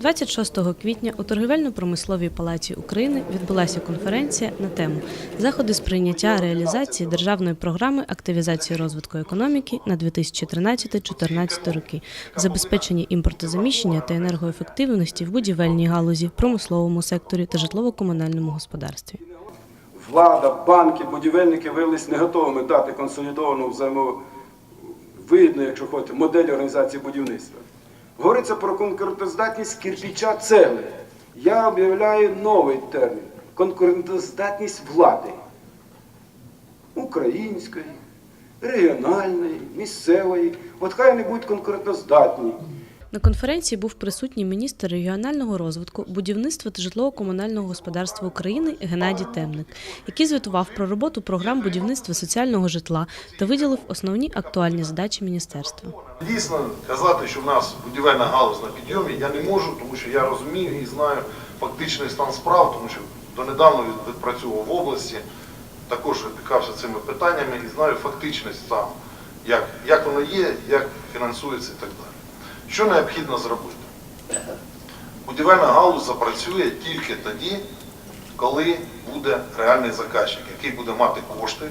26 квітня у торгівельно-промисловій палаці України відбулася конференція на тему Заходи з прийняття реалізації державної програми активізації розвитку економіки на 2013-2014 роки, забезпечення імпортозаміщення та енергоефективності в будівельній галузі, промисловому секторі та житлово-комунальному господарстві. влада, банки, будівельники виявилися не готовими дати консолідовану взаємовидну, якщо хочете, модель організації будівництва. Говориться про конкурентоздатність кирпича цегли. Я об'являю новий термін конкурентоздатність влади української, регіональної, місцевої. От хай вони будуть конкурентоздатні. На конференції був присутній міністр регіонального розвитку, будівництва та житлово-комунального господарства України Геннадій Темник, який звітував про роботу програм будівництва соціального житла та виділив основні актуальні задачі міністерства. Дійсно, казати, що в нас будівельна галузь на підйомі, я не можу, тому що я розумію і знаю фактичний стан справ, тому що донедавна від- відпрацьовував в області, також опікався цими питаннями і знаю фактичний стан, як, як воно є, як фінансується і так далі. Що необхідно зробити? Будівельна галузь запрацює тільки тоді, коли буде реальний заказчик, який буде мати кошти,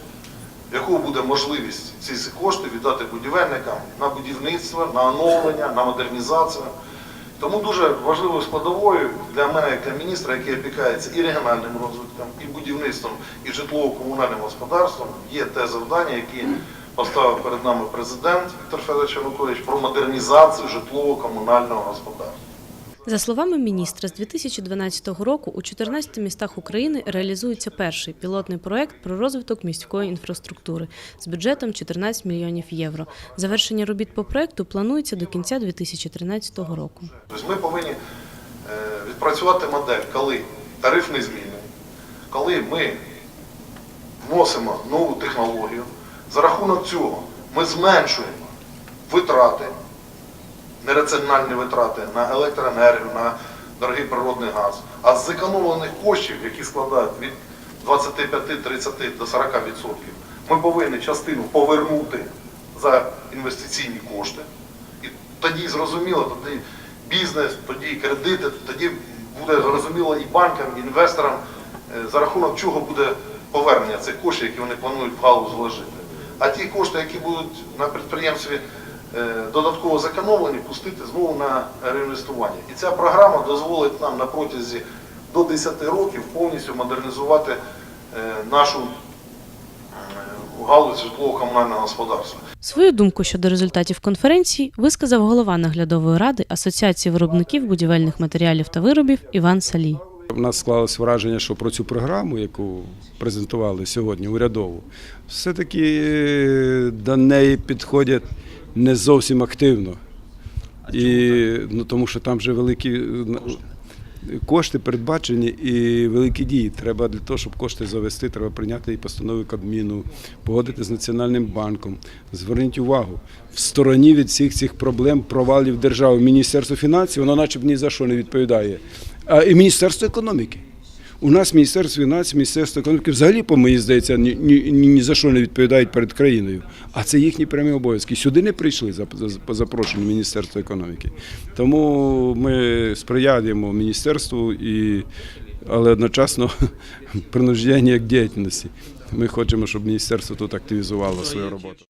в якого буде можливість ці кошти віддати будівельникам на будівництво, на оновлення, на модернізацію. Тому дуже важливою складовою для мене, як для міністра, який опікається і регіональним розвитком, і будівництвом, і житлово-комунальним господарством, є те завдання, яке поставив перед нами президент Віктор Федорович Янукович про модернізацію житлово-комунального господарства. За словами міністра, з 2012 року у 14 містах України реалізується перший пілотний проект про розвиток міської інфраструктури з бюджетом 14 мільйонів євро. Завершення робіт по проекту планується до кінця 2013 року. Тобто ми повинні е, відпрацювати модель, коли тариф не змінений, коли ми вносимо нову технологію, за рахунок цього ми зменшуємо витрати, нераціональні витрати на електроенергію, на дорогий природний газ, а з зекономлених коштів, які складають від 25-30 до 40%, ми повинні частину повернути за інвестиційні кошти. І тоді зрозуміло, тоді бізнес, тоді кредити, тоді буде зрозуміло і банкам, і інвесторам, е, за рахунок чого буде повернення цих коштів, які вони планують в галузь вложити. А ті кошти, які будуть на підприємстві е, додатково зекономлені, пустити знову на реінвестування. І ця програма дозволить нам на протязі до 10 років повністю модернізувати е, нашу е, галузь житлово-комунального господарства. Свою думку щодо результатів конференції висказав голова наглядової ради Асоціації виробників будівельних матеріалів та виробів Іван Салій. У нас склалось враження, що про цю програму, яку презентували сьогодні урядову, все-таки е, до неї підходять не зовсім активно. І, ну, тому що там вже великі е, кошти передбачені і великі дії. Треба для того, щоб кошти завести, треба прийняти і постанови Кабміну, погодити з Національним банком. Зверніть увагу, в стороні від всіх цих проблем провалів держави Міністерство фінансів, воно наче б ні за що не відповідає. А і Міністерство економіки. У нас Міністерство фінансів, Міністерство економіки взагалі, по мені здається, ні, ні, ні, за що не відповідають перед країною. А це їхні прямі обов'язки. Сюди не прийшли за, за, по запрошенню Міністерства економіки. Тому ми сприяємо міністерству, і, але одночасно принуждення як діяльності. Ми хочемо, щоб міністерство тут активізувало свою роботу.